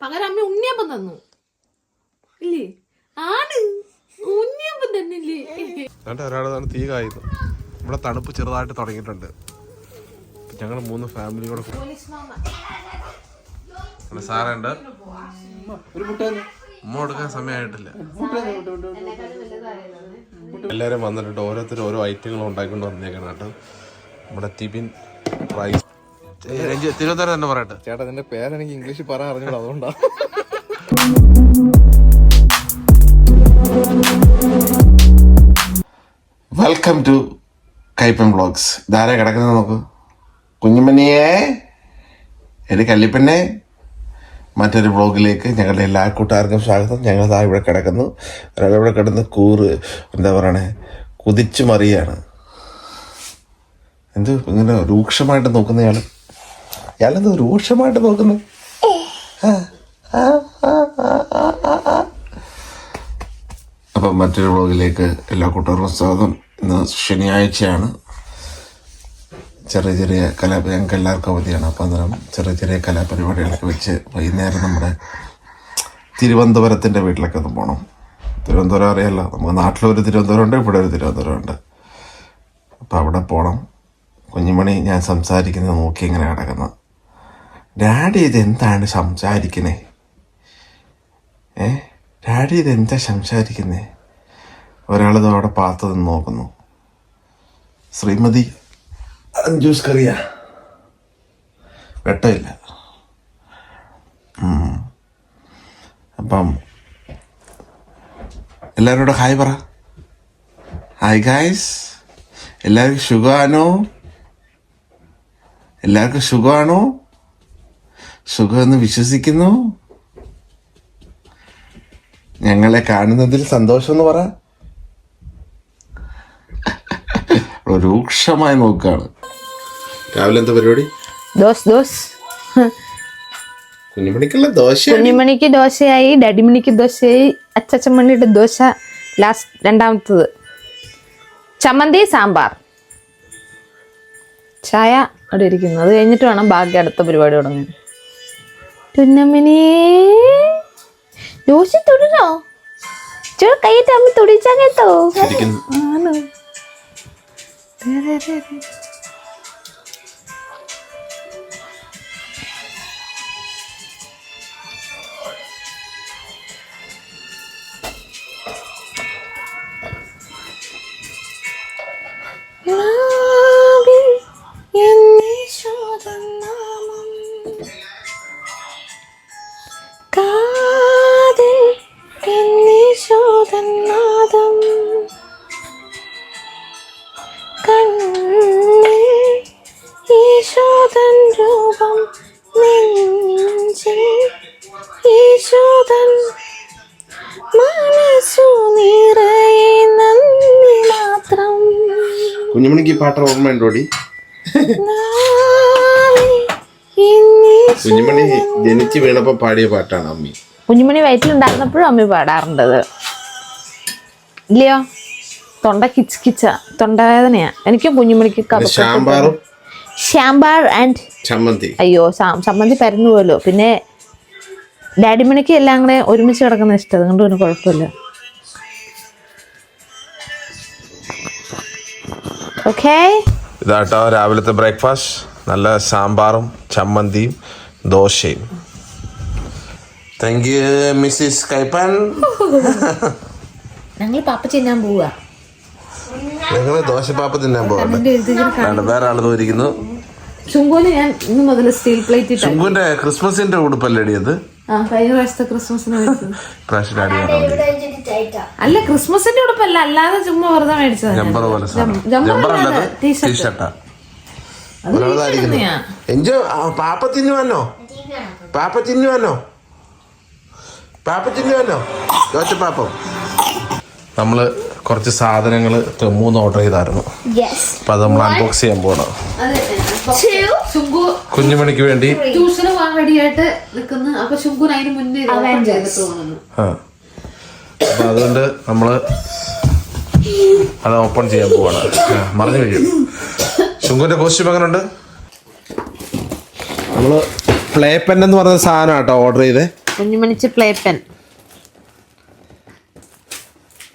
പകരം അമ്മ ഉണ്ണിയപ്പം തന്നു. ഇല്ലേ? ആണ്. ഉണ്ണിയപ്പം തന്നില്ലേ? തീ കായുന്നു. ഇവിടെ തണുപ്പ് ചെറുതായിട്ട് തുടങ്ങിയിട്ടുണ്ട്. ഞങ്ങൾ മൂന്ന് ഫാമിലി കൂടെ സാറുണ്ട്. ഉമ്മ കൊടുക്കാൻ സമയമായിട്ടില്ല. എല്ലാവരും വന്നിട്ടുണ്ട്. ഓരോരുത്തരും ഓരോ ഐറ്റങ്ങൾ ഉണ്ടാക്കിക്കൊണ്ട് വന്നേക്കണം കേട്ടോ നമ്മുടെ തിബിൻ റൈസ് തിരുവനന്തപുരം തന്നെ പറയട്ടെ. ചേട്ടാ നിന്റെ പേരെനിക്ക് ഇംഗ്ലീഷിൽ പറയാൻ അറിഞ്ഞൂടാ അതുകൊണ്ടാ. വെൽക്കം ടു കൈപ്പൻ ബ്ലോഗ്സ് ഇതാരാ കിടക്കുന്നത് നോക്ക്? കുഞ്ഞുമണിയെ എടി കല്ലിപ്പന്നെ മറ്റൊരു ബ്ലോഗിലേക്ക് ഞങ്ങളുടെ എല്ലാ കൂട്ടുകാർക്കും സ്വാഗതം. ഞങ്ങൾ ഇതാ ഇവിടെ കിടക്കുന്നു. ഒരാളിവിടെ കിടന്ന് കൂറ് എന്താ പറയണേ കുതിച്ചു മറിയാണ്. എന്ത് ഇങ്ങനെ രൂക്ഷമായിട്ട് നോക്കുന്ന ഇയാൾ ഇയാളെന്ത് രൂക്ഷമായിട്ട് നോക്കുന്നു? അപ്പം മറ്റൊരു വ്ളോഗിലേക്ക് എല്ലാ കൂട്ടുകാർക്കും സ്വാഗതം. ഇന്ന് ശനിയാഴ്ചയാണ്. ചെറിയ ചെറിയ കലാ ഞങ്ങൾക്ക് എല്ലാവർക്കും അവധിയാണ്. അപ്പം അന്നേരം ചെറിയ ചെറിയ കലാപരിപാടികളൊക്കെ വെച്ച് വൈകുന്നേരം നമ്മുടെ തിരുവനന്തപുരത്തിന്റെ വീട്ടിലൊക്കെ ഒന്ന് പോകണം തിരുവനന്തപുരം അറിയില്ല നമുക്ക് നാട്ടിലൊരു തിരുവനന്തപുരം ഉണ്ട് ഇവിടെ ഒരു തിരുവനന്തപുരം ഉണ്ട് അപ്പോൾ അവിടെ പോകണം കുഞ്ഞുമണി ഞാൻ സംസാരിക്കുന്നത് നോക്കി ഇങ്ങനെ കിടക്കുന്നു ഡാഡി ഇതെന്താണ് സംസാരിക്കണേ ഏ? ഡാഡി ഇതെന്താ സംസാരിക്കുന്നേ? ഒരാളിത് അവിടെ പാത്രത്തിൽ നിന്ന് നോക്കുന്നു. ശ്രീമതി അഞ്ജൂസ് കറിയ. വെട്ടമില്ല. അപ്പം എല്ലാവരോടും ഹായ് പറ. Hi guys. എല്ലാവർക്കും സുഖമാണോ? എല്ലാവർക്കും സുഖമാണോ? സുഖമെന്ന് വിശ്വസിക്കുന്നു? ഞങ്ങളെ കാണുന്നതിൽ സന്തോഷം എന്ന് പറ രൂക്ഷമായി നോക്കുകയാണ് രാവിലെ എന്താ പരിപാടി? ദോശ ദോശ കുഞ്ഞുമണിക്കുള്ള ദോശ കുഞ്ഞുമണിക്ക് ദോശയായി ഡാഡിമണിക്ക് ദോശയായി അച്ചച്ചമ്മണിയുടെ ദോശ ലാസ്റ്റ് രണ്ടാമത്തത്. ചമ്മന്തി സാമ്പാർ. ചായ അവിടെ ഇരിക്കുന്നു. അത് കഴിഞ്ഞിട്ട് വേണം ബാക്കി അടുത്ത പരിപാടി തുടങ്ങാൻ. തുന്നമ്മനി ദോശ തുടരോ ചോ കൈയിട്ട് അമ്മ തുടിച്ചാ കേട്ടോ. ആണ്? കുഞ്ഞുമണിക്ക് പാട്ട് ഓർമ്മയുണ്ടോടി കുഞ്ഞുമണി ജനിച്ച് വീണപ്പോ പാടിയ പാട്ടാണ് അമ്മി. കുഞ്ഞുമണി വയറ്റിലുണ്ടായിരുന്നപ്പോഴും അമ്മ പാടാറുണ്ടത്. ഇല്ലയോ? തൊണ്ട കിച്ച് കിച്ച തൊണ്ടവേദനയാ. എനിക്കും കുഞ്ഞുമണിക്ക് സാമ്പാറും ശാമ്പാർ? ആൻഡ് ചമ്മന്തി. അയ്യോ ചമ്മന്തി പരന്നു പോലോ പിന്നെ ഡാഡിമണിക്ക് എല്ലാം കൂടെ ഒരുമിച്ച് കിടക്കുന്ന ഇഷ്ടം. അതുകൊണ്ട് പിന്നെ കുഴപ്പമില്ല. ഓക്കേ ഇതാട്ടോ രാവിലത്തെ ബ്രേക്ക്ഫാസ്റ്റ്. നല്ല സാമ്പാറും ചമ്മന്തിയും ദോശയും. Thank you Mrs Kaippan. ഞങ്ങൾ പാപ്പ ചെയ്യാൻ പോവുക ഞങ്ങൾ ദോശപ്പാപ്പ തിന്നാൻ പോകണ്ട വേറെ ആൾ തോരിക്കുന്നു ചുങ്കോന് ഞാൻ ഇന്ന് മുതൽ സ്റ്റീൽ പ്ലേറ്റ് ചുങ്കുന്റെ ക്രിസ്മസിന്റെ ഉടുപ്പല്ലേടി അത്? കഴിഞ്ഞ പ്രാവശ്യത്തെ ക്രിസ്മസിന് അല്ല ക്രിസ്മസിന്റെ ഉടുപ്പല്ല അല്ലാതെ ചുമ്മാ വെറുതെ മേടിച്ചത് ജമ്പർ അല്ലാതെ അല്ലത് വന്നോ? ടീഷർട്ടാ പാപ്പ തിന്നുവന്നോ വന്നോ? പാപ്പ ദോശപ്പാപ്പം നമ്മൾ കുറച്ച് സാധനങ്ങൾ മൂന്ന് ഓർഡർ ചെയ്തായിരുന്നു. അപ്പൊ അത് നമ്മൾ അൺബോക്സ് ചെയ്യാൻ പോകണം ശുങ്കു കുഞ്ഞുമണിക്ക് വേണ്ടി ട്യൂഷന് പോകാൻ റെഡിയായിട്ട് നിൽക്കുന്നു. അപ്പൊ ശുങ്കുന് അതിന് മുന്നേ അപ്പൊ അതുകൊണ്ട് നമ്മൾ അത് ഓപ്പൺ ചെയ്യാൻ പോവാണ്. മറിഞ്ഞു കഴിയും ശുങ്കുന്റെ കോസ്റ്റ്യൂം എങ്ങനെ ഉണ്ട് നമ്മൾ പ്ലേ പെൻ എന്ന് പറഞ്ഞ സാധനം കേട്ടോ ഓർഡർ ചെയ്തേ. കുഞ്ഞുമണിച്ച് പ്ലേ പെൻ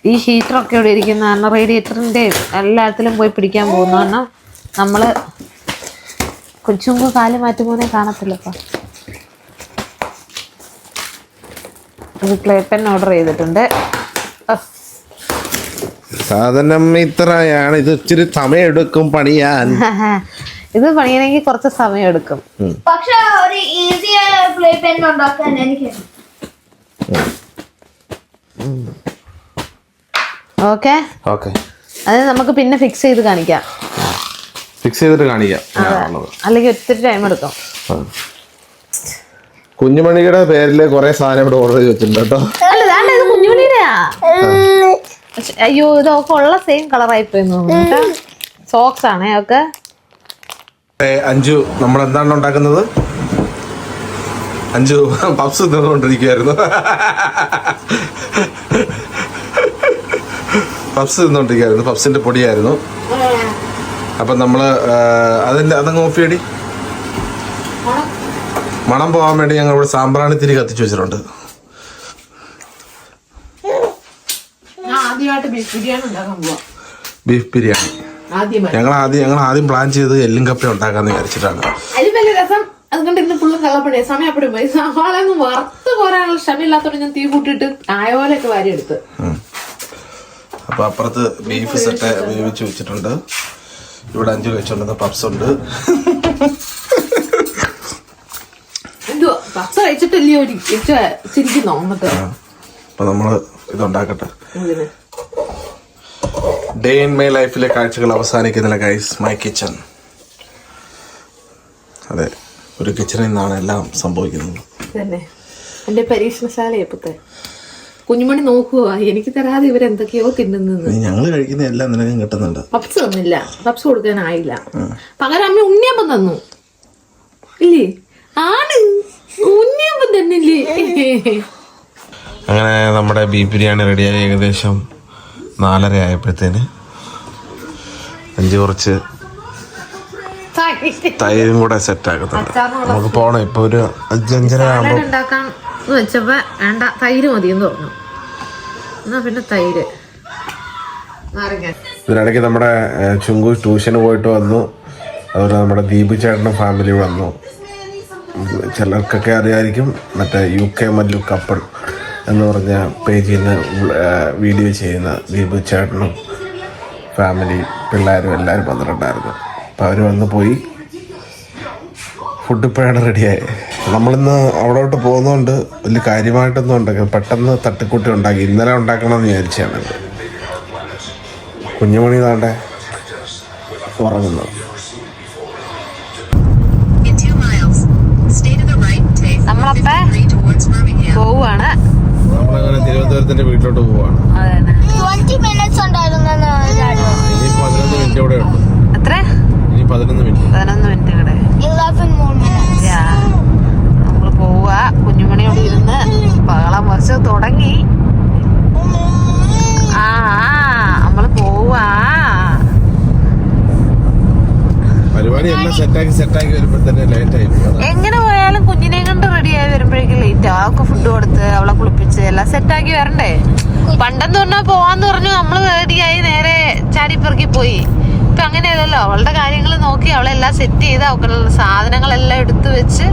ഈ ഹീറ്ററൊക്കെ ഇവിടെ ഇരിക്കുന്ന കാരണം റേഡിയേറ്ററിന്റെയും എല്ലാത്തിലും പോയി പിടിക്കാൻ പോകുന്ന കാരണം നമ്മൾ കൊച്ചുമ്പ് കാൽ മാറ്റുമ്പോനെ കാണത്തില്ല ക്ലേ ഒരു പ്ലേ പെൻ ഓർഡർ ചെയ്തിട്ടുണ്ട് സാധനം ഇത്രയാണ്. ഇത് ഇച്ചിരി സമയം എടുക്കും പണിയാൻ. ഇത് പണിയണമെങ്കിൽ കുറച്ച് സമയം എടുക്കും പക്ഷെ ഒരു ഈസി പ്ലേ പെൻ ഉണ്ടാക്കാൻ എനിക്ക് ഓക്കെ ഓക്കെ അത് നമുക്ക് പിന്നെ ഫിക്സ് ചെയ്ത് കാണിക്കാം. ഫിക്സ് ചെയ്തിട്ട് കാണിക്കാം. അല്ലെങ്കിൽ ഒത്തിരി ടൈം എടുക്കും. കുഞ്ഞുമണിയുടെ പേരിൽ കുറെ സാധനം ഇവിടെ ഓർഡർ ചെയ്തിട്ടുണ്ട് വെച്ചിട്ടുണ്ട് കേട്ടോ അയ്യോ ഇതൊക്കെ ഉള്ള സെയിം കളറായി പോയി സോക്സ് ആണേ ഒക്കെ. അഞ്ചു നമ്മൾ എന്താണ് ഉണ്ടാക്കുന്നത്? അഞ്ചു പപ്സ് തിന്നുകൊണ്ടിരിക്കുവായിരുന്നു. പപ്സ് തിന്നുകൊണ്ടിരിക്കുവായിരുന്നു. പപ്സിന്റെ പൊടിയായിരുന്നു. അപ്പം നമ്മൾ അതിന്റെ അതങ്ങ് ഓഫ് ചെയ്യടി. മണം പോകാൻ വേണ്ടി ഞങ്ങൾ ഇവിടെ സാമ്പ്രാണി തിരി കത്തിച്ചു വെച്ചിട്ടുണ്ട്. ബീഫ് ബിരിയാണി ഞങ്ങൾ ആദ്യം ഞങ്ങൾ ആദ്യം പ്ലാൻ ചെയ്ത് എല്ലും കപ്പ ഉണ്ടാക്കാന്ന് വിചാരിച്ചിട്ടാണ്. അതിൽ വലിയ അതുകൊണ്ട് ഇന്ന് ഫുള്ള് കള്ളപ്പണിയാ സമയം അപ്പടി പോയി. സവാള ഒന്ന് വറുത്ത് പോരാനുള്ള ക്ഷമയില്ലാത്തോണ്ട് ഞാൻ തീ കൂട്ടിയിട്ട് ആയ പോലെയൊക്കെ വാരി എടുത്ത് അപ്പൊ അപ്പുറത്ത് ബീഫ് സെറ്റ് വേവിച്ച് വെച്ചിട്ടുണ്ട്. ഇവിടെ അഞ്ചു കഴിച്ചുകൊണ്ടിരുന്ന പപ്സ് ഉണ്ട്. അപ്പൊ നമ്മൾ ഇതുണ്ടാക്കട്ടെ. ഡേ ഇൻ മൈ ലൈഫിലെ കാഴ്ചകൾ അവസാനിക്കുന്നില്ല ഗൈസ് മൈ കിച്ചൺ അതെ ഒരു കിച്ചണിൽ നിന്നാണ് എല്ലാം സംഭവിക്കുന്നത്. എന്റെ പരീക്ഷണശാല കുഞ്ഞുമണി നോക്കുക എനിക്ക് തരാതെ ഇവരെന്തൊക്കെയോ തിന്നുന്നത്. ഞങ്ങൾ കഴിക്കുന്ന എല്ലാം നിനക്കും കിട്ടുന്നുണ്ട്. പപ്സ് തന്നില്ല. പപ്സ് കൊടുക്കാനായില്ല. പകരം അമ്മ ഉണ്ണിയപ്പം തന്നു. ഇല്ലേ? ആണ്. ഉണ്ണിയപ്പം തന്നില്ലേ? അങ്ങനെ നമ്മുടെ ബീഫ് ബിരിയാണി റെഡിയായി ഏകദേശം നാലര ആയപ്പോഴത്തേന് അഞ്ചു കുറച്ച് തൈരും. കൂടെ സെറ്റ് ആക്കുന്നുണ്ട്. നമുക്ക് പോണം. ഇപ്പൊ ഒരു അഞ്ചഞ്ചര ആകുമ്പോൾ എന്ന് വെച്ചപ്പോ വേണ്ട തൈര് മതി എന്ന് പറഞ്ഞു. എന്നാ പിന്നെ തൈര്. ഇതിനിടയ്ക്ക് നമ്മുടെ ചുങ്കു ട്യൂഷന് പോയിട്ട് വന്നു. അതുപോലെ നമ്മുടെ ദീപു ചേട്ടന്റെ ഫാമിലി വന്നു. ചിലർക്കൊക്കെ അറിയായിരിക്കും മറ്റേ യു കെ മല്ലു കപ്പിൾ എന്ന് പറഞ്ഞ പേജിൽ നിന്ന് വീഡിയോ ചെയ്യുന്ന ദീപു ചേട്ടനും ഫാമിലി പിള്ളേരും എല്ലാവരും വന്നിട്ടുണ്ടായിരുന്നു. അപ്പോൾ അവർ വന്ന് പോയി. ഫുഡ് ഇപ്പോഴാണ് റെഡിയായി നമ്മളിന്ന് അവിടോട്ട് പോകുന്നതുകൊണ്ട് വലിയ കാര്യമായിട്ടൊന്നും ഉണ്ടാക്കി പെട്ടെന്ന് തട്ടിക്കൂട്ടി ഉണ്ടാക്കി. ഇന്നലെ ഉണ്ടാക്കണമെന്ന് വിചാരിച്ചാണ്. കുഞ്ഞുമണി താണ്ടെ ഉറങ്ങുന്നത്. നമ്മളപ്പേ 53 towards Birmingham. പോവാണ്. നമ്മളങ്ങനെ തിരുവനന്തപുരത്തിന്റെ വീട്ടിലോട്ട് പോവാണ്. പതിനൊന്ന് മിനിറ്റ് ഇവിടെ പതിനൊന്ന് മിനിറ്റ്. പതിനൊന്ന് പോവുക കുഞ്ഞുമണിയോട് ഇരുന്ന് ബഹളം കുറച്ച് തുടങ്ങി. ആ നമ്മൾ പോവാ. പരിപാടി എല്ലാം സെറ്റാക്കി സെറ്റാക്കി വരുമ്പോ തന്നെ ലേറ്റ് ആയി എങ്ങനെ പോയാലും കുഞ്ഞിനെ കൊണ്ട് റെഡിയായി വരുമ്പോഴേക്കും ലേറ്റ് ആവും അവൾക്ക് ഫുഡ് കൊടുത്ത് അവളെ കുളിപ്പിച്ച് എല്ലാം സെറ്റാക്കി വരണ്ടേ? പണ്ടെന്ന് പറഞ്ഞാൽ പോവാന്ന് പറഞ്ഞു നമ്മൾ റെഡിയായി നേരെ ചാടിപ്പെറുക്കി പോയി. ഇപ്പൊ അങ്ങനെയല്ലല്ലോ. അവളുടെ കാര്യങ്ങൾ നോക്കി അവളെല്ലാം സെറ്റ് ചെയ്ത് അവൾക്കുള്ള സാധനങ്ങളെല്ലാം എടുത്തു വെച്ച്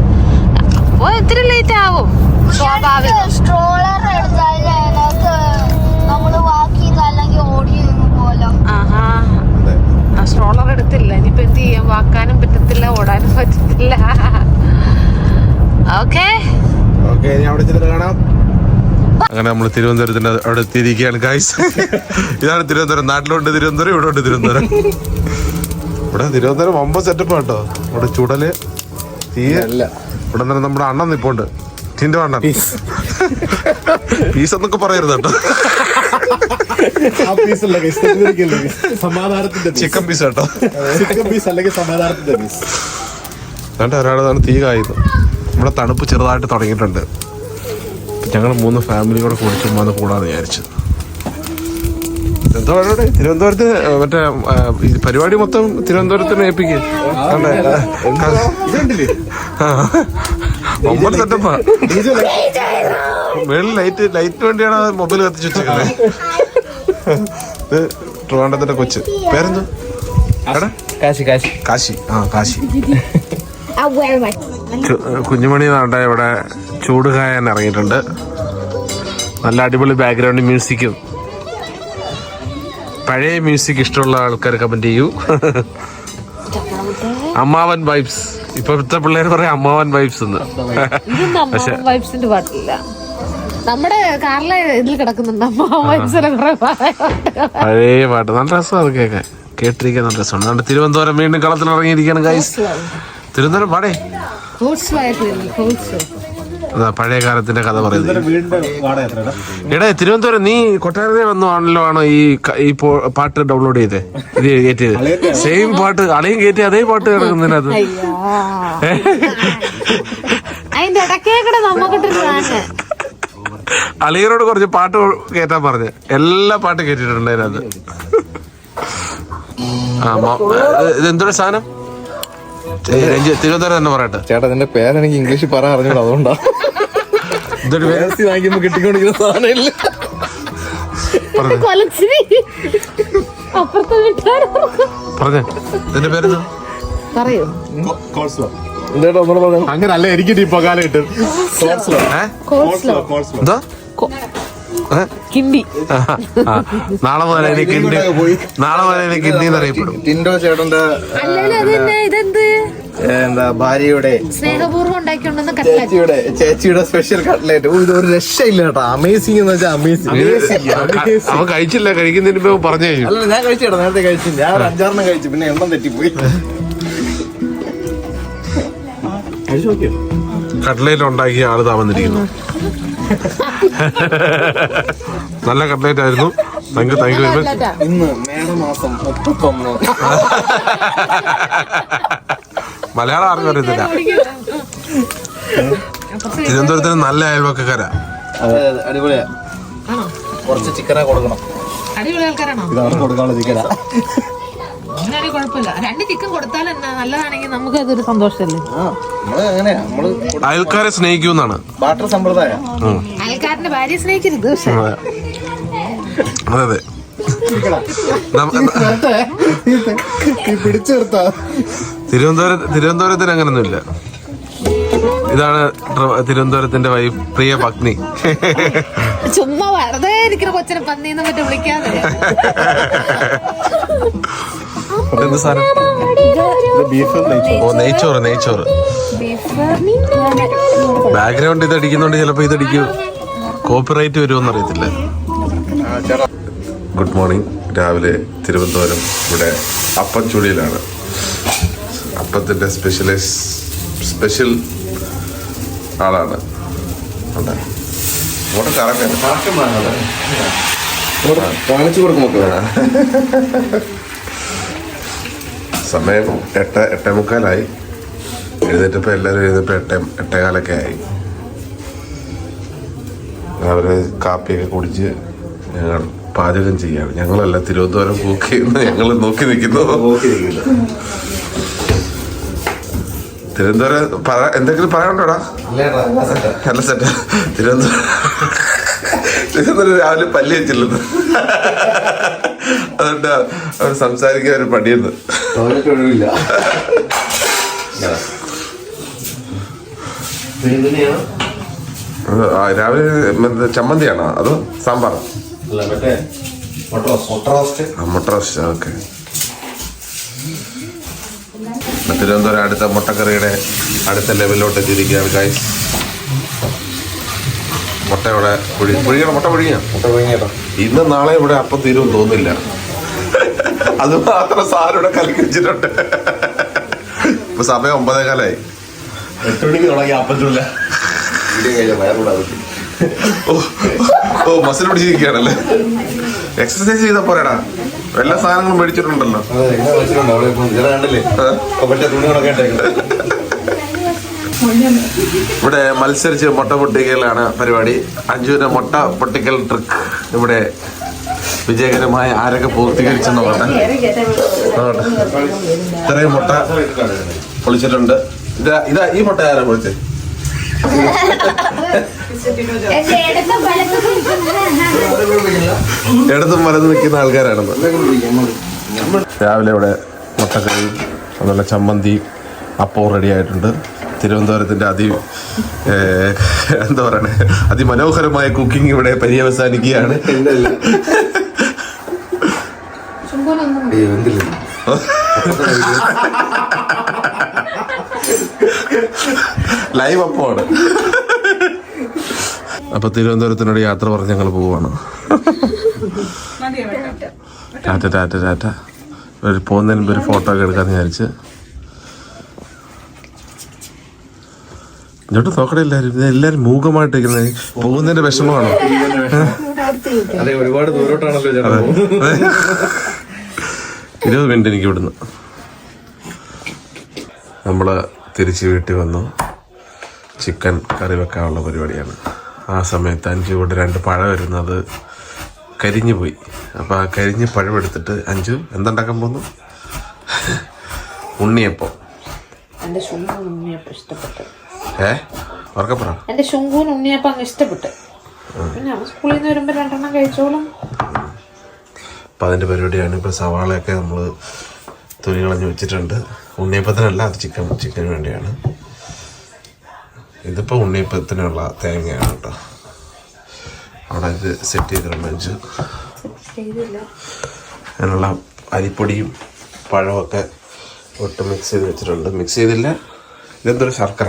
അപ്പൊ ഇത്തിരി ലേറ്റ് ആവും. സ്വാഭാവികം സ്ട്രോളർ എടുത്താലേ നമ്മൾ നമ്മൾ വാക്ക് അല്ലെങ്കിൽ ഓടി നിന്ന് ആഹാ. അതെ. ആ സ്ട്രോളർ എടുത്തില്ല. ഇനിയിപ്പോ എന്ത് ചെയ്യാൻ വാക്കാനും പറ്റത്തില്ല ഓടാനും പറ്റത്തില്ല. ഓക്കേ ഓക്കെ ഇനി അവിടെ ചെന്നിട്ട് കാണാം. അങ്ങനെ നമ്മൾ തിരുവനന്തപുരത്തിന്റെ അവിടെ എത്തിയിരിക്കുകയാണ് കായ്സ് ഇതാണ് തിരുവനന്തപുരം. നാട്ടിലോട്ട് തിരുവനന്തപുരം ഇവിടെ ഉണ്ട് തിരുവനന്തപുരം. ഇവിടെ തിരുവനന്തപുരം ഒമ്പത് സെറ്റപ്പ് കേട്ടോ ഇവിടെ ചുടൽ തീയ. ഇവിടെ നിന്ന് നമ്മുടെ അണ്ണൻ നിപ്പോണ്ട്. ചിന്റെ അണ്ണൻ. പീസ് എന്നൊക്കെ പറയരുത് കേട്ടോ. ചിക്കൻ പീസ് കേട്ടോ. ചിക്കൻ പീസ് അല്ലെങ്കിൽ സമാധാനത്തിന്റെ പീസ് എന്നിട്ട് ഒരാളതാണ് തീ കായുന്നു. നമ്മുടെ തണുപ്പ് ചെറുതായിട്ട് തുടങ്ങിയിട്ടുണ്ട്. ഞങ്ങൾ മൂന്ന് ഫാമിലി കൂടെ കൂടി ചുമ്മാ ഒന്ന് കൂടാന്ന് വിചാരിച്ചു. എന്തോ തിരുവനന്തപുരത്ത് മറ്റേ പരിപാടി മൊത്തം തിരുവനന്തപുരത്തിന് ഏൽപ്പിക്കുക ഇതുണ്ടല്ലേ? ഒമ്പത് സെറ്റപ്പാ. മേളിൽ ലൈറ്റ് ലൈറ്റ് വേണ്ടിയാണ് മൊബൈൽ കത്തിച്ചു വെച്ചേക്കുന്നത്. ഇത് ട്രിവാണ്ടത്തിന്റെ കൊച്ച്. പേരെന്തോ? കാശി കാശി. ആ കാശി. കുഞ്ഞുമണി നാട്ടെ ഇവിടെ ചൂട് കായാൻ ഇറങ്ങിയിട്ടുണ്ട്. നല്ല അടിപൊളി ബാക്ക്ഗ്രൗണ്ട് മ്യൂസിക്കും പഴയ മ്യൂസിക് ഇഷ്ടമുള്ള ആൾക്കാർ കമന്റ് ചെയ്യൂ. അമ്മാവൻ വൈബ്സ് ഇപ്പോഴത്തെ പിള്ളേർ പറയാം അമ്മാവൻ വൈബ്സ് എന്ന്. പക്ഷെ വൈബ്സിന്റെ പാട്ടില്ല. നമ്മുടെ കാറിലെ ഇതിൽ കിടക്കുന്നുണ്ട് അമ്മ വൈബ്സിലെ കുറെ പാട്ട്. പഴയ പാട്ട്. നല്ല രസമാണ് അത് കേൾക്കാൻ. കേട്ടിരിക്കാൻ നല്ല രസമാണ് നമ്മുടെ തിരുവനന്തപുരം വീണ്ടും കളത്തിൽ ഇറങ്ങിയിരിക്കുകയാണ് ഗൈസ് തിരുവനന്തപുരം പാടേ. പഴയ കാലത്തിന്റെ കഥ പറയുന്നത്. എടേ തിരുവനന്തപുരം നീ കൊട്ടാരത്തെ വന്നു ആണല്ലോ ആണോ ഈ ഈ പാട്ട് ഡൗൺലോഡ് ചെയ്തേ? ഇത് കയറ്റിയത് സെയിം പാട്ട് അളയും കയറ്റി അതേ പാട്ട് കിടക്കുന്നതിനകത്ത്. അളിയനോട് കുറച്ച് പാട്ട് കേറ്റാൻ പറഞ്ഞു. എല്ലാ പാട്ടും കേട്ടിട്ടുണ്ട് അതിനകത്ത്. ആ മോ- ഇത് എന്തൊരു സാധനം? തിരുവനന്തപുരം തന്നെ പറയട്ടെ. ചേട്ടാ നിന്റെ പേരെനിക്ക് ഇംഗ്ലീഷിൽ പറയാൻ അറിഞ്ഞൂടാ അതുകൊണ്ടാ. ഇതൊരു പേര് വാങ്ങിക്കുമ്പോ കിട്ടിക്കൊണ്ടിരിക്കുന്ന സാധനമില്ല പറയൂ. അങ്ങനല്ല എനിക്ക് ഇപ്പൊ കാലം കിട്ടും കിണ്ടി. നാളെ മുതൽ എനിക്ക് കിണ്ടി നാളെ മുതൽ എനിക്ക് കിണ്ടി എന്നറിയപ്പെടും. ടിൻഡോ ചേട്ടന്റെ ഇതെന്ത്? എന്താ ഭാര്യയുടെ സ്നേഹപൂർവം ഉണ്ടാക്കിക്കൊണ്ടെന്ന് കട്ട്ലറ്റ് ചേച്ചിയുടെ ചേച്ചിയുടെ സ്പെഷ്യൽ കട്ട്ലേറ്റ് ഇത് ഒരു രക്ഷയില്ല കേട്ടോ. അമേസിംഗ് എന്ന് വെച്ചാൽ അമേസിംഗ് അവൻ കഴിച്ചില്ല. കഴിക്കുന്നതിന് മുമ്പ് പറഞ്ഞു കഴിഞ്ഞു. അല്ല ഞാൻ കഴിച്ചു നേരത്തെ കഴിച്ചില്ല. ഞാൻ ഒരു അഞ്ചാറെണ്ണം കഴിച്ചു. പിന്നെ എണ്ണം തെറ്റിപ്പോയി. കട്ട്ലേറ്റ് ഉണ്ടാക്കിയ ആൾ താ വന്നിരിക്കുന്നു നല്ല കട്ട്ലേറ്റ് ആയിരുന്നു. Thank you thank you very much ഇന്ന് മേടമാസം മുപ്പത്തൊന്ന് മലയാളം ആർക്കും അറിയത്തില്ല. തിരുവനന്തപുരത്തിന് നല്ല അയൽവക്കക്കാരാ. അടിപൊളിയാ. കുറച്ച് ചിക്കനെ കൊടുക്കണം. അടിപൊളി ആൾക്കാരാണോ? കൊടുക്കാനുള്ള ചിക്കനാ. കുഴപ്പമില്ല. രണ്ട് ചിക്കൻ കൊടുത്താൽ എന്നാ? നല്ലതാണെങ്കിൽ നമുക്ക് അതൊരു സന്തോഷമല്ലേ? അയൽക്കാരെ സ്നേഹിക്കൂന്നാണ് ബാട്ടർ സമ്പ്രദായ. അയൽക്കാരന്റെ ഭാര്യ സ്നേഹിക്കരുത് പക്ഷെ. അതെ. അതെ തിരുവനന്തപുരം തിരുവനന്തപുരത്തിന് അങ്ങനൊന്നുമില്ല. ഇതാണ് തിരുവനന്തപുരത്തിന്റെ വൈ പ്രിയ പത്നി. ചുമ്മാ വെറുതെ ഇരിക്കുന്ന കൊച്ചിനെ പന്നീന്ന് മറ്റേ വിളിക്കാതെ. എന്ത് സാധനം? ഓ നെയ്ച്ചോറ് നെയ്ച്ചോറ്. ബാക്ക്ഗ്രൗണ്ട് ഇത് അടിക്കുന്നോണ്ട് ചിലപ്പോ ഇതടിക്കും കോപ്പിറൈറ്റ് വരുമോന്ന് അറിയത്തില്ല. ഗുഡ് മോർണിംഗ് രാവിലെ തിരുവനന്തപുരം ഇവിടെ അപ്പച്ചുടിയിലാണ്. അപ്പത്തിന്റെ സ്പെഷ്യലൈസ് സ്പെഷ്യൽ ആളാണ്. ഇങ്ങോട്ട് കറക്റ്റ് കാണിച്ചു സമയം എട്ട് എട്ടേ മുക്കാലായി. എഴുന്നേറ്റപ്പോൾ എല്ലാവരും എഴുന്നേറ്റപ്പോൾ എട്ടേ എട്ടേകാലൊക്കെ ആയി. അവർ കാപ്പിയൊക്കെ കുടിച്ച് ഞങ്ങൾ പാചകം ചെയ്യാണ് ഞങ്ങളല്ല തിരുവനന്തപുരം കുക്ക് ചെയ്യുന്ന ഞങ്ങൾ നോക്കി നിൽക്കുന്നു. തിരുവനന്തപുരം പറ എന്തെങ്കിലും പറയാനുണ്ടോടാ? നല്ല സെറ്റാ തിരുവനന്തപുരം തിരുവനന്തപുരം രാവിലെ പല്ലി വെച്ചില്ലെന്ന് അതുകൊണ്ട് അവർ സംസാരിക്കാൻ ഒരു പണിയെന്ന് ടോയ്ലറ്റ് രാവിലെ ചമ്മന്തിയാണോ? അതോ സാമ്പാർ മുട്ട റോസ്റ്റ് ഓക്കെ. തിരുവനന്തപുരം അടുത്ത മുട്ടക്കറിയുടെ അടുത്ത ലെവലിലോട്ട് എത്തിയിരിക്കുകയാണ് ഗൈസ് മുട്ട ഇവിടെ പുഴി പുഴിയണം മുട്ട പുഴിയാ മുട്ട പുഴുങ്ങിയതാ. ഇന്ന് നാളെ ഇവിടെ അപ്പം തീരും തോന്നില്ല അത് മാത്രം സാറിവിടെ ഇവിടെ കലക്കി വെച്ചിട്ടുണ്ട് ഇപ്പൊ സമയം ഒമ്പതേ കാലായി എട്ട് മണിക്ക് തുടങ്ങി അപ്പത്തില്ല ഓ ഓ മസിൽ പിടിച്ചിരിക്കുകയാണല്ലേ? എക്സസൈസ് ചെയ്താ പോരാടാ. എല്ലാ സാധനങ്ങളും മേടിച്ചിട്ടുണ്ടല്ലോ. ഇവിടെ മത്സരിച്ച് മുട്ട പൊട്ടിക്കലാണ് പരിപാടി. അഞ്ജുവിന്റെ മുട്ട പൊട്ടിക്കൽ ട്രിക്ക് ഇവിടെ വിജയകരമായി ആരൊക്കെ പൂർത്തീകരിച്ചെന്ന് പറഞ്ഞ ഇത്രയും മുട്ട പൊളിച്ചിട്ടുണ്ട്. ഇതാ ഇതാ ഈ മുട്ട ആരാ പൊളിച്ചത് എന്റെ ഇടത്തും വലത്തും നിൽക്കുന്ന ആൾക്കാരാണെന്ന് രാവിലെ ഇവിടെ മുട്ടക്കറി അതുപോലെ ചമ്മന്തി അപ്പവും റെഡി ആയിട്ടുണ്ട്. തിരുവനന്തപുരത്തിന്റെ അതി എന്താ പറയണേ? അതിമനോഹരമായ കുക്കിംഗ് ഇവിടെ പര്യവസാനിക്കുകയാണ്. ലൈവ് അപ്പമാണ് അപ്പൊ തിരുവനന്തപുരത്തിനോട് യാത്ര പറഞ്ഞ് ഞങ്ങൾ പോവാണ്. ടാറ്റ ടാറ്റ ടാറ്റ. ഒരു പോകുന്നതിന് മുമ്പ് ഒരു ഫോട്ടോ ഒക്കെ എടുക്കാന്ന് വിചാരിച്ച്. ഇങ്ങോട്ട് നോക്കണേ എല്ലാരും. എല്ലാരും മൂകമായിട്ട് ഇരിക്കുന്നത് പോകുന്നതിന്റെ വിഷമമാണോ? അതെ ഒരുപാട് ദൂരോട്ടാണല്ലോ ചേട്ടാ ഇരുപത് മിനിറ്റ് എനിക്ക് ഇവിടുന്ന്. നമ്മൾ തിരിച്ച് വീട്ടിൽ വന്നു. ചിക്കൻ കറി വെക്കാനുള്ള പരിപാടിയാണ്. ആ സമയത്ത് അഞ്ചു കൊണ്ട് രണ്ട് പഴം വരുന്നത് കരിഞ്ഞു പോയി. അപ്പോൾ ആ കരിഞ്ഞ് പഴം എടുത്തിട്ട് അഞ്ചു എന്തുണ്ടാക്കാൻ പോകുന്നു ഉണ്ണിയപ്പം. ശുങ്കൂൻ ഉണ്ണിയപ്പം ഇഷ്ടപ്പെട്ടു. ഏ? ഉറക്കപ്പുറം? എന്റെ ശുങ്കൂൻ ഉണ്ണിയപ്പം അങ്ങ് ഇഷ്ടപ്പെട്ടു. പിന്നെ സ്കൂളിൽ നിന്ന് വരുമ്പോൾ രണ്ടെണ്ണം കഴിച്ചോളും. അപ്പം അതിന്റെ പരിപാടിയാണ്. ഇപ്പോൾ സവാളയൊക്കെ നമ്മൾ തുണി കളഞ്ഞ് വെച്ചിട്ടുണ്ട്. ഉണ്ണിയപ്പത്തിനല്ല അത് ചിക്കൻ ചിക്കന് വേണ്ടിയാണ്. ഇതിപ്പോൾ ഉണ്ണിയപ്പത്തിനുള്ള തേങ്ങയാണ് കേട്ടോ. അവിടെ ഇത് സെറ്റ് ചെയ്തിട്ടുണ്ട് അഞ്ച്. അതിനുള്ള അരിപ്പൊടിയും പഴമൊക്കെ ഒട്ട് മിക്സ് ചെയ്ത് വെച്ചിട്ടുണ്ട്. മിക്സ് ചെയ്തില്ല. ഇതെന്തൊരു ശർക്കര?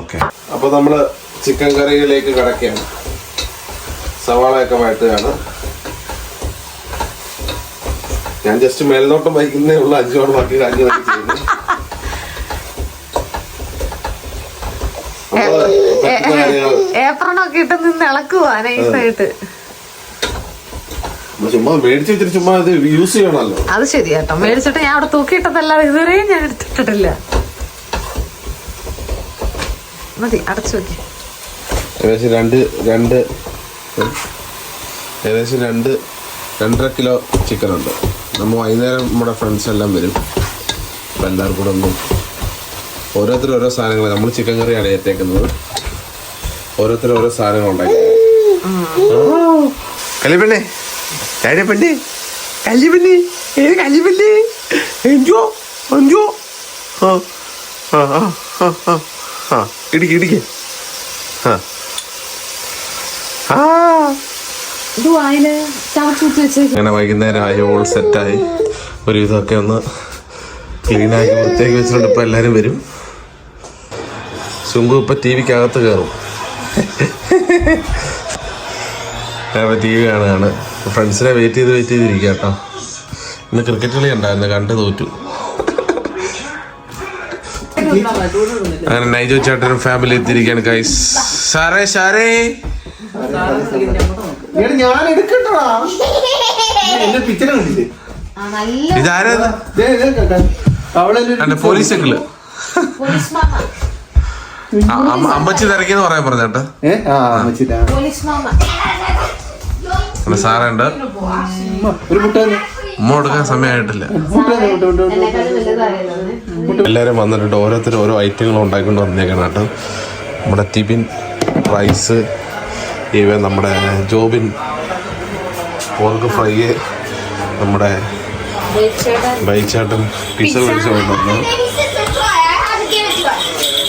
ഓക്കെ അപ്പോൾ നമ്മൾ ചിക്കൻ കറിയിലേക്ക് കിടക്കുകയാണ്. സവാളയൊക്കെ വഴത്തുകയാണ് ഞാൻ ജസ്റ്റ് മേൽനോട്ടം വഹിക്കുന്നേ ഉള്ള. അഞ്ചോട് ബാക്കി അഞ്ചു ചെയ്യുന്നു. ഏപ്രണൊക്കെ ഇട്ട് നിന്ന് ഇളക്കുവാ നൈസായിട്ട്. ചുമ്മാ മേടിച്ച് വെച്ചിട്ട് ചുമ്മാ ഇത് യൂസ് ചെയ്യണമല്ലോ. അത് ശരിയാട്ടോ. മേടിച്ചിട്ട് ഞാൻ അവിടെ തൂക്കിയിട്ടതല്ലാതെ ഇതുവരെയും ഞാൻ എടുത്തിട്ടില്ല മതി അടച്ചു നോക്കി ഏകദേശം രണ്ട് രണ്ട് ഏകദേശം രണ്ട് രണ്ടര കിലോ ചിക്കൻ ഉണ്ട് നമ്മൾ വൈകുന്നേരം നമ്മുടെ ഫ്രണ്ട്സ് എല്ലാം വരും. അപ്പം എല്ലാവർക്കും കൂടെ ഒന്നും ഓരോരുത്തരും ഓരോ സാധനങ്ങൾ നമ്മൾ ചിക്കൻ കറിയാണ് ഏറ്റേക്കുന്നത് ഓരോരുത്തരും ഓരോ സാധനങ്ങൾ ഉണ്ടാക്കി ആ. ഇത് ചവച്ചൂത്ത് അങ്ങനെ വൈകുന്നേരം ആയി ഓൾ സെറ്റായി ഒരു ഇതൊക്കെ ഒന്ന് ക്ലീനാക്കി വൃത്തിയാക്കി വെച്ചിട്ടുണ്ട്. ഇപ്പം എല്ലാവരും വരും. ചുങ്കു ഇപ്പം ടി വിക്കകത്ത് കയറും ഞാൻ ടി വി കാണുകയാണ്. ഫ്രണ്ട്സിനെ വെയിറ്റ് ചെയ്ത് വെയിറ്റ് ചെയ്തിരിക്കുക കേട്ടോ. ഇന്ന് ക്രിക്കറ്റ് കളി ഉണ്ടായിരുന്നു. കണ്ട് തോറ്റു. അങ്ങനെ നൈജോ ചേട്ടനും ഫാമിലി എത്തിയിരിക്കുകയാണ് കൈസ് സാറേ സാറേ. ഞാൻ എടുക്കണ്ടടാ എന്റെ പിക്ചർ കണ്ടില്ലേ? ഇതാരാ ദേ, ദേ, കേട്ടോ. അവിടെ ഒരു- എന്റെ പോലീസ് അങ്കിൾ അമ്മച്ചി തിരക്കിന്ന് പറയാൻ പറഞ്ഞേട്ടാ ഏ? ആ അമ്മച്ചിട്ടാ പിന്നെ സാറുണ്ട്. ഉമ്മ, ഒരു മുട്ട. ഉമ്മ കൊടുക്കാൻ സമയമായിട്ടില്ല. എല്ലാവരും വന്നിട്ടുണ്ട്. ഓരോരുത്തരും ഓരോ ഐറ്റങ്ങൾ ഉണ്ടാക്കിക്കൊണ്ട് വന്നേക്കണം കേട്ടോ. നമ്മുടെ ടിബിൻ റൈസ് ഇവ നമ്മുടെ ജോബിൻ പോർക്ക് ഫ്രൈ നമ്മുടെ ബൈച്ചേട്ടൻ പിസ മേടിച്ച് കൊണ്ടുവന്നു.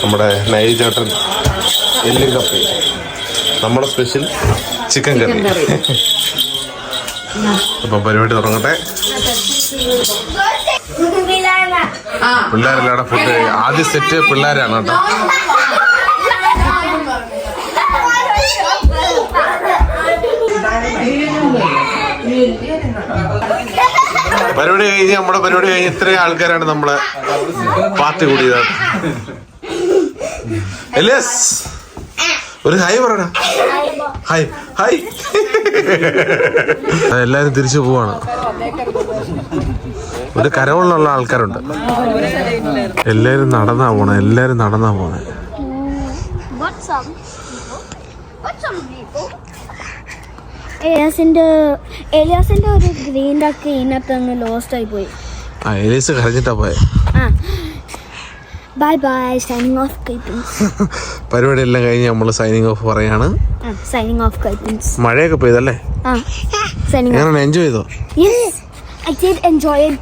നമ്മുടെ നൈ ചേട്ടൻ എല്ലും കപ്പി. നമ്മുടെ സ്പെഷ്യൽ ചിക്കൻ കറി അപ്പം പരിപാടി തുടങ്ങട്ടെ. പിള്ളേരെല്ലാം ഫുഡ് ആദ്യ സെറ്റ് പിള്ളേരാണ് കേട്ടോ. പരിപാടി കഴിഞ്ഞ് നമ്മുടെ പരിപാടി കഴിഞ്ഞ് ഇത്രയും ആൾക്കാരാണ് നമ്മളെ പാർട്ടി കൂടിയത്. ഒരു ഹായ് പറയണ ഹായ്. ഹായ്. എല്ലാരും തിരിച്ചു പോവാണ്. ഒരു കരവുള്ള ആൾക്കാരുണ്ട്. എല്ലാരും നടന്നാ പോണേ എല്ലാരും നടന്നാ പോണേ. ഏലിയാസിന്റെ ഏലിയാസിന്റെ ഒരു ഗ്രീൻ ഡക്ക് ഇതിനകത്ത് അങ്ങ് ലോസ്റ്റ് ആയി പോയി. ആ എലിയാസ് കരഞ്ഞിട്ടാ പോയെ. ആ. Bye bye. Signing off, Kaipins. പരിപാടി എല്ലാം കഴിഞ്ഞ് നമ്മൾ സൈനിങ് ഓഫ് പറയാണ്. സൈനിങ് ഓഫ് കൈപ്പിൻസ് മഴയൊക്കെ പെയ്തല്ലേ? ആ സൈനിങ് എൻജോയ് ചെയ്തോ? Yes I did enjoy it.